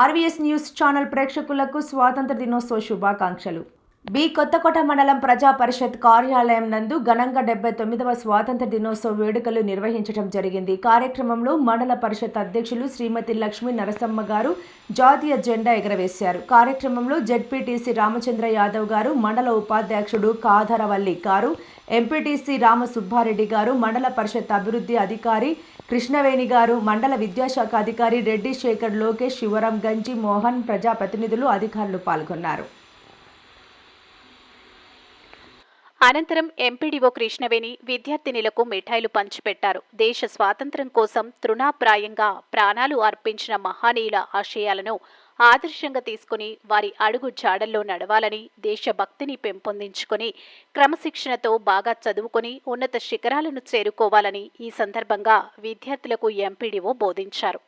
RVS news channel ప్రేక్షకులకు స్వాతంత్ర దినోత్సవ శుభాకాంక్షలు. బి కొత్తకోట మండలం ప్రజా పరిషత్ కార్యాలయం నందు ఘనంగా డెబ్బై తొమ్మిదవ స్వాతంత్ర దినోత్సవ వేడుకలు నిర్వహించడం జరిగింది. కార్యక్రమంలో మండల పరిషత్ అధ్యక్షులు శ్రీమతి లక్ష్మీ నరసమ్మ గారు జాతీయ జెండా ఎగరవేశారు. కార్యక్రమంలో జడ్పీటీసీ రామచంద్ర యాదవ్ గారు మండల ఉపాధ్యక్షుడు కాధరవల్లి గారు ఎంపీటీసీ రామ సుబ్బారెడ్డి గారు మండల పరిషత్ అభివృద్ధి అధికారి కృష్ణవేణి గారు మండల విద్యాశాఖ అధికారి రెడ్డి శేఖర్ లోకేష్ శివరాం గంజి మోహన్ ప్రజాప్రతినిధులు అధికారులు పాల్గొన్నారు. అనంతరం ఎంపీడీఓ కృష్ణవేణి విద్యార్థినిలకు మిఠాయిలు పంచిపెట్టారు. దేశ స్వాతంత్ర్యం కోసం తృణాప్రాయంగా ప్రాణాలు అర్పించిన మహానీయుల ఆశయాలను ఆదర్శంగా తీసుకుని వారి అడుగు జాడల్లో నడవాలని దేశభక్తిని పెంపొందించుకొని క్రమశిక్షణతో బాగా చదువుకుని ఉన్నత శిఖరాలను చేరుకోవాలని ఈ సందర్భంగా విద్యార్థులకు ఎంపీడీఓ బోధించారు.